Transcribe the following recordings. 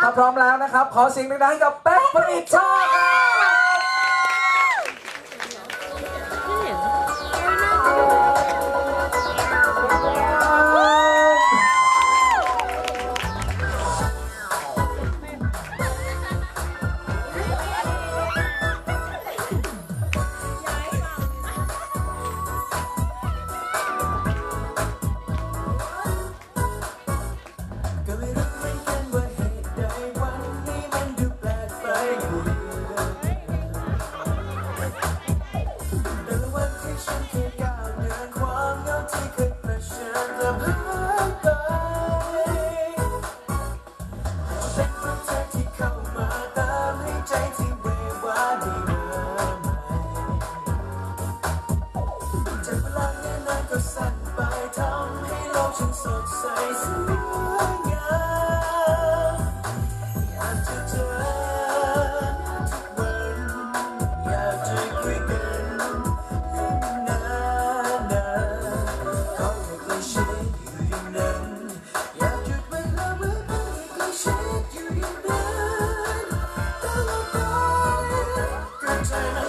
ถ้าพร้อมแล้วนะครับ ขอเสียงดังๆให้กับแป๊กผลิตโชคครับ ก็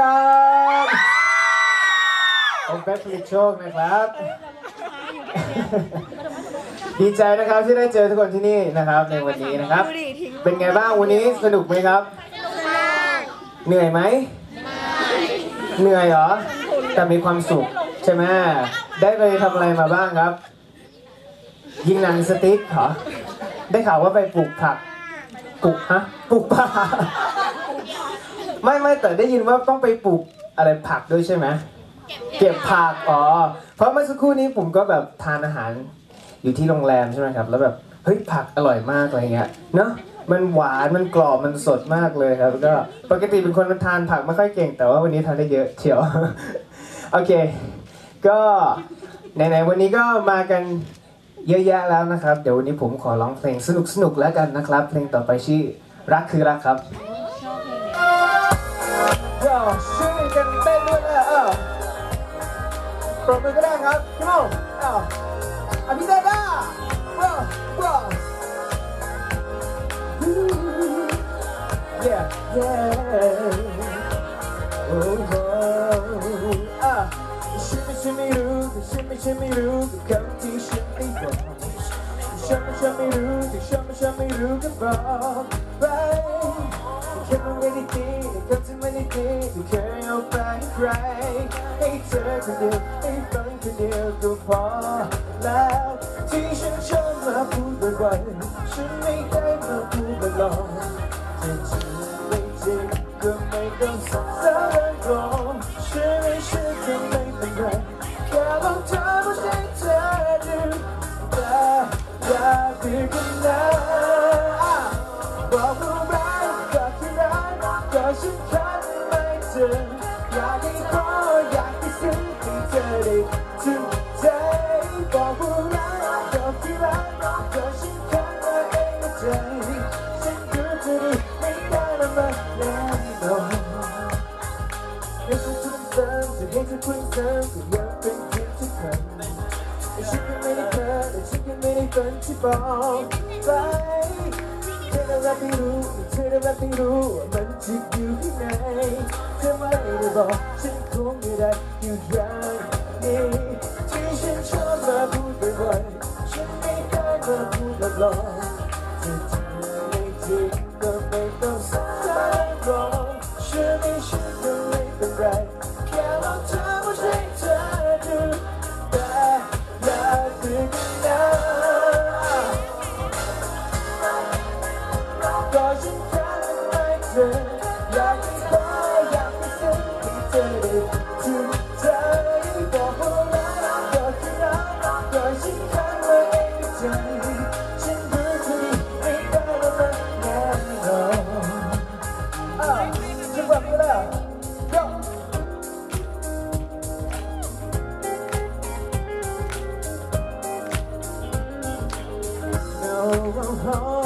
ยงหน่อยได้ไหมครับผมแป๊บผลิตโชคนะครับ ดีใจนะครับที่ได้เจอทุกคนที่นี่นะครับ ในวันนี้นะครับ เป็นไงบ้างวันนี้สนุกไหมครับ เหนื่อยไหมเหนื่อยเหรอ แต่มีความสุขใช่ไหมได้ไปทำอะไรมาบ้างครับ ยิงหนังสติ๊กเหรอ ได้ข่าวว่าไปปลูกผัก ปลูกฮะ ปลูกป่า ไม่ไม่แต่ได้ยินว่าต้องไปปลูกอะไรผักด้วยใช่ไหมเก็บผักอ๋อเพราะเมื่อสักครู่นี้ผมก็แบบทานอาหารอยู่ที่โรงแรมใช่ไหมครับ แล้วแบบเฮ้ยผักอร่อยมากอะไรเงี้ยเนาะมันหวานมันกรอบมันสดมากเลยครับแล้วก็ปกติเป็นคนทานผักไม่ค่อยเก่ง แต่ว่าวันนี้ทานได้เยอะเชียวโอเค ก็ไหนๆวันนี้ก็มากันเยอะแยะแล้วนะครับ เดี๋ยววันนี้ผมขอร้องเพลงสนุกๆแล้วกันนะครับ เพลงต่อไปชื่อรักคือรักครับ ก็ช่วยกันเต้นด้วยนะเออปรบมือก็ได้ครับ come on อ้าวอภิเดด้าว้าวว้าว yeah yeah oh oh ah ฉันไม่ฉันไม่รู้แต่ฉันไม่ฉันไม่ รู้กับคำที่ฉันไม่บอกฉันไม่ฉันไม่รู้แต่ฉันไม่ฉันไม่รู้ก็บอกไปแค่มันไม่ได้ดีก็จะไม่ได้ดีที่เคยเอาไปให้ใครให้เธอคนเดียวให้ฟังคนเดียวก็พอแล้วที่ฉันชอบมาพูดบ่อยๆฉันไม่ได้มาพูดลอยๆจะจริงไม่จริงก็ไม่ต้องสงสัยหรอกเชื่อไม่เชื่อก็ไม่เป็นไรแค่ลองทำว่าใจเธอดูแต่อย่าดื้อกันนะบอกว่ารักก็คือรักก็ ฉันคัดไม่เจออยากให้ขออยากให้ซึ้งให้เธอได้ถึงใจบอกว่ารักก็คือรักก็ฉันคัดมาเองในใจฉันรู้จะดีไม่ได้ละมันแน่นอนให้ทุกทุกเติมจะให้ทุกคนเติมก็ยังเป็นเพียงทุกคำแต่ฉันยังไม่ได้เจอแต่ฉันยังไม่ได้เป็นที่บอกไปเธอได้รับไม่รู้เธอได้รับไม่รู้ว่ามันจิต อยู่ที่ไหนเธอไม่ได้บอกฉันคงไม่ได้อยู่อย่างนี้ที่ฉันชอบมาพูดบ่อยๆฉันไม่ได้มาพูดหลอกๆจะจริงไม่จริงก็ไม่ต้องสงสัยหรอกฉันไม่เชื่อก็ไม่เป็นไร เ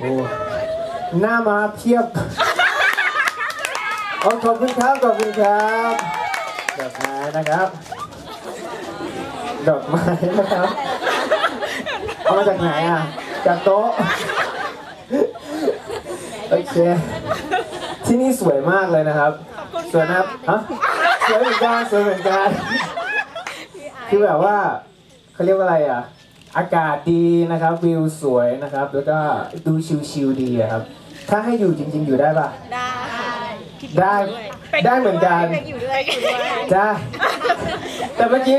โอ้หน้ามาเพียบโอ้ขอบคุณครับขอบคุณครับดอกไม้นะครับ ดอกไม้นะครับเอามาจากไหนอะจากโต๊ะโอเคที่นี่สวยมากเลยนะครับสวยนะครับฮะสวยเหมือนกันสวยเหมือนกันคือแบบว่าเขาเรียกว่าอะไรอะ อากาศดีนะครับ วิวสวยนะครับ แล้วก็ดูชิลๆดีอะครับ ถ้าให้อยู่จริง ๆ อยู่ได้ปะได้ได้ได้เหมือนกันอยู่ด้วยอยู่ด้วยได้แต่เมื่อกี้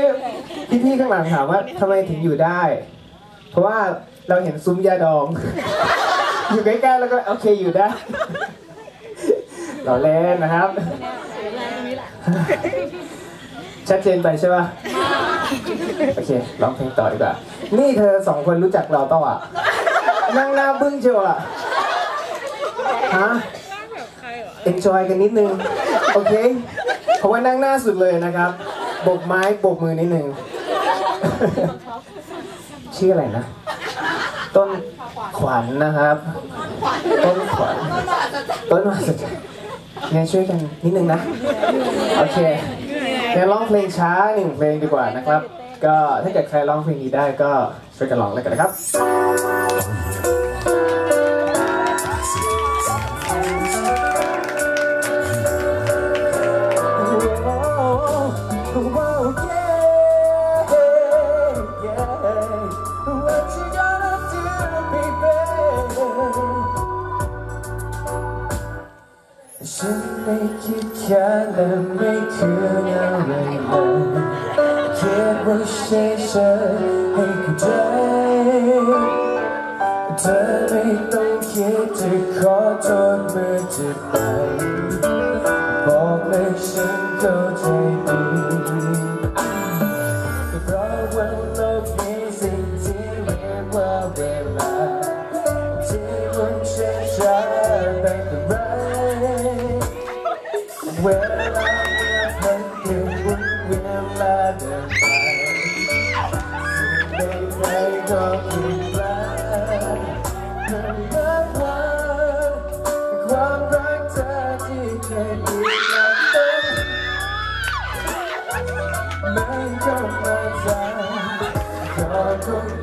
พี่ๆข้างหลังถามว่าทำไมถึงอยู่ได้ เพราะว่าเราเห็นซุ้มยาดอง อยู่ใกล้ๆแล้วก็โอเคอยู่ได้เราเล่นนะครับ ชัดเจนไปใช่ปะ โอเคร้องเพลงต่อดีกว่านี่เธอสองคนรู้จักเราเปล่าอะนั่งหน้าบึ้งเชียวอะฮะเอนจอยกันนิดนึง โอเค เพราะว่านั่งหน้าสุดเลยนะครับโบกไม้โบกมือนิดนึง ชื่ออะไรนะ ต้นขวัญนะครับ ต้นขวัญต้นมาสุดเนี่ยช่วยกันนิดนึงนะ โอเค เดี๋ยวร้องเพลงช้าหนึ่งเพลงดีกว่านะครับ ก็ถ้าเกิดใครร้องเพลงนี้ได้ก็ช่วยกันร้องแล้วกันนะครับ คิดแค่และไม่คืนอะไรเล มันก็มาจ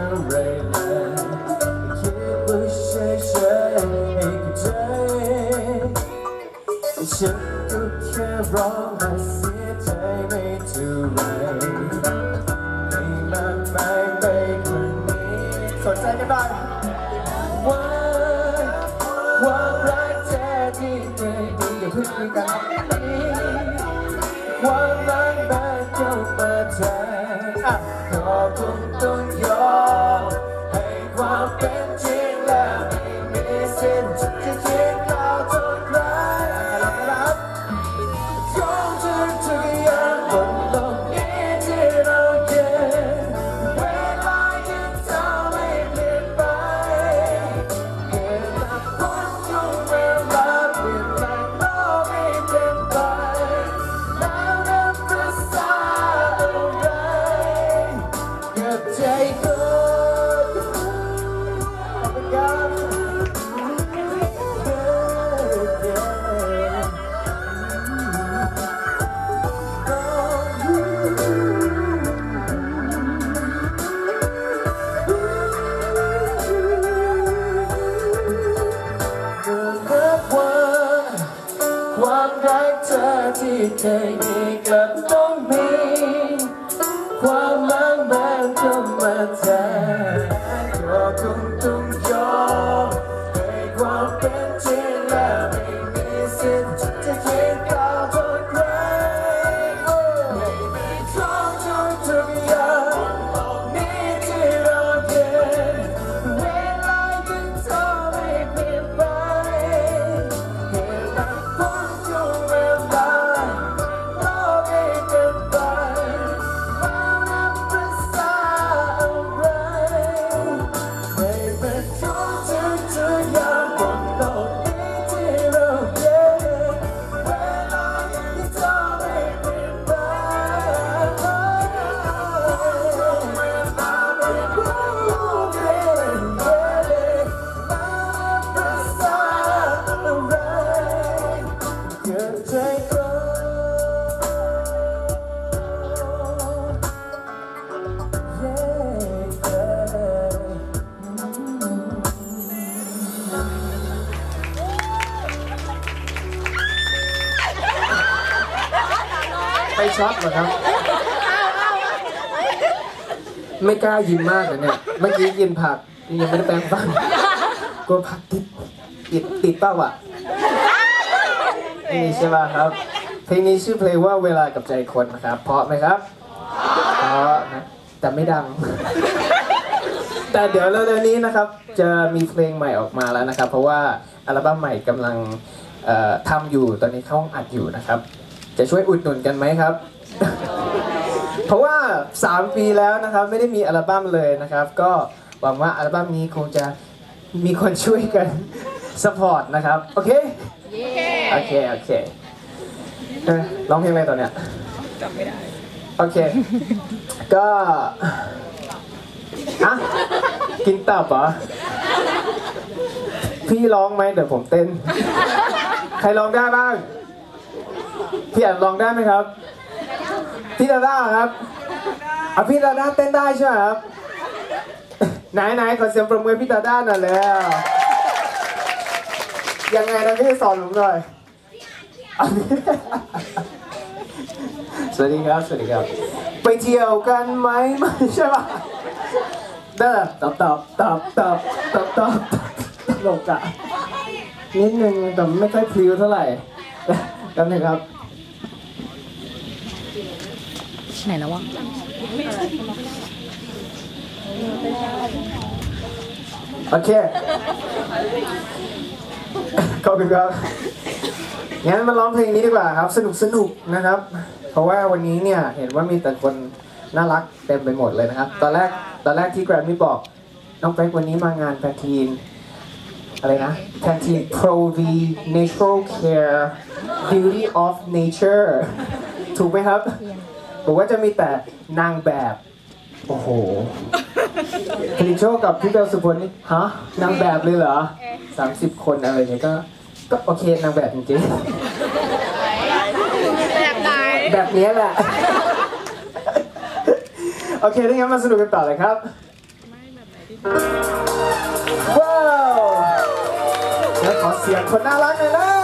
าไหรให้มากมายไปกว่านี้สนใจกันหน่อยว่าความรักเธอที่เคยมีอย่าเพิ่งคุยกันนี้ความรักแบบเจ้ามาแทนอะก็คงต้องยอ ช็อตเหรอครับ ไม่กล้ายิ้มมากเลยเนี่ย เมื่อกี้กินผักยังไม่ได้แปรงฟันกลัวผักติดติดติดเป้าอะนี่ใช่ป่ะครับ เพลงนี้ชื่อเพลงว่าเวลากับใจคนนะครับ เพราะไหมครับ เพราะนะ แต่ไม่ดัง แต่เดี๋ยวเร็วๆนี้นะครับ จะมีเพลงใหม่ออกมาแล้วนะครับ เพราะว่าอัลบั้มใหม่กำลังเอ่อทำอยู่ตอนนี้เข้าห้องอัดอยู่นะครับ จะช่วยอุดหนุนกันไหมครับ เพราะว่า 3 ปีแล้วนะครับไม่ได้มีอัลบั้มเลยนะครับ ก็หวังว่าอัลบั้มนี้คงจะมีคนช่วยกันสปอร์ตนะครับ โอเค โอเค โอเคเอ้ยร้องเพลงอะไรต่อเนี่ยจำไม่ได้ โอเค ก็อะกินตับเหรอ พี่ร้องไหมเดี๋ยวผมเต้น ใครร้องได้บ้าง พี่อันร้องได้ไหมครับ พี่ดาด้าครับเอาพี่ดาด้าเต้นได้ใช่ไหมครับ ไหนไหนขอเสียงปรบมือให้พี่ดาด้าหน่อยแล้ว ยังไงนะพี่สอนผมหน่อย สวัสดีครับ สวัสดีครับ ไปเที่ยวกันไหมไม่ใช่ปะเด้อตอบตอบตอบตอบตอบตอบตลกอะนิดนึงแต่ไม่ค่อยพลิ้วเท่าไหร่กันนะครับ ไหนแล้ววะโอเค ขอบคุณครับ งั้นมาร้องเพลงนี้ดีกว่าครับ สนุกสนุกนะครับ เพราะว่าวันนี้เนี่ยเห็นว่ามีแต่คนน่ารักเต็มไปหมดเลยนะครับ ตอนแรกตอนแรกที่แกรมมี่บอก น้องเป๊กวันนี้มางานแพนทีนอะไรนะแพนทีน Pro V Natural Care Beauty of Nature ถูกไหมครับ บอกว่าจะมีแต่นางแบบ โอ้โหคลิโชกับพี่เบลสุพลนี่ฮะนางแบบเลยเหรอสามสิบคนอะไรเงี้ยก็ ก็โอเคนางแบบจริงแบบไหนๆแบบนี้แหละ โอเคถ้างั้นมาสนุกกันต่อเลยครับว้าวแล้วขอเสียงคนน่ารักหน่อยนะ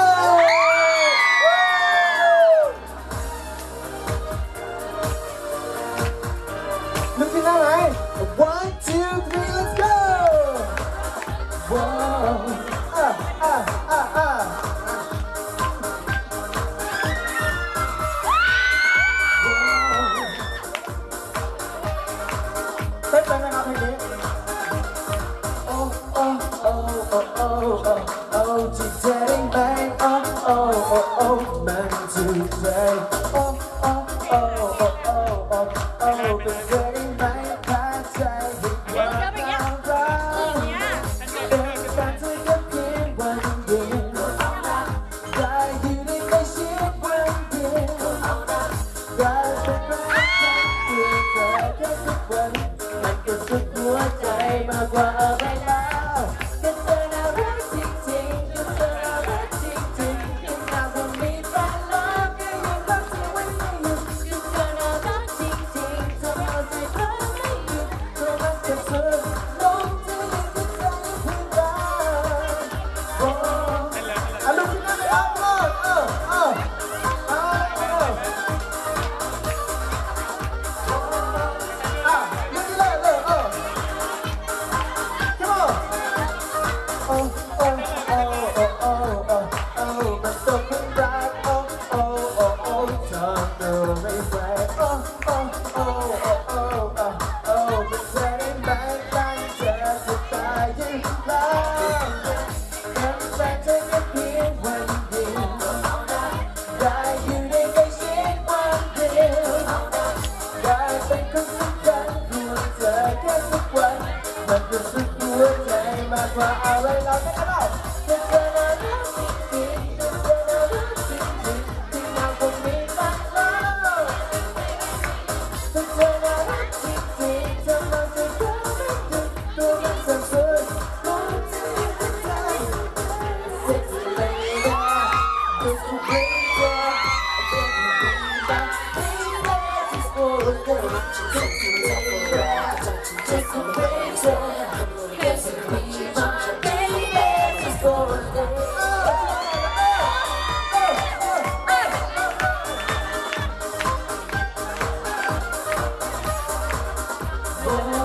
อะไร Oh.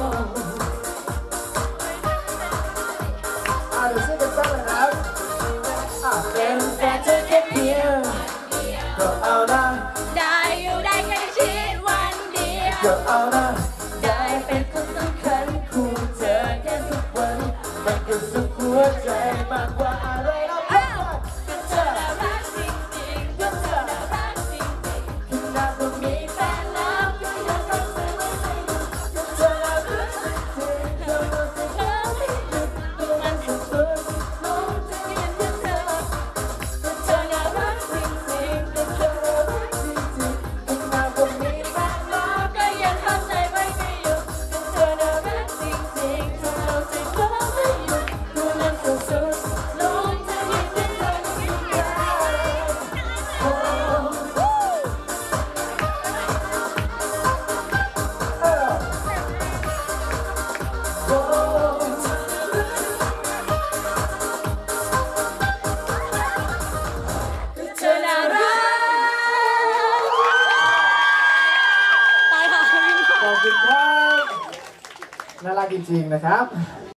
นะครับ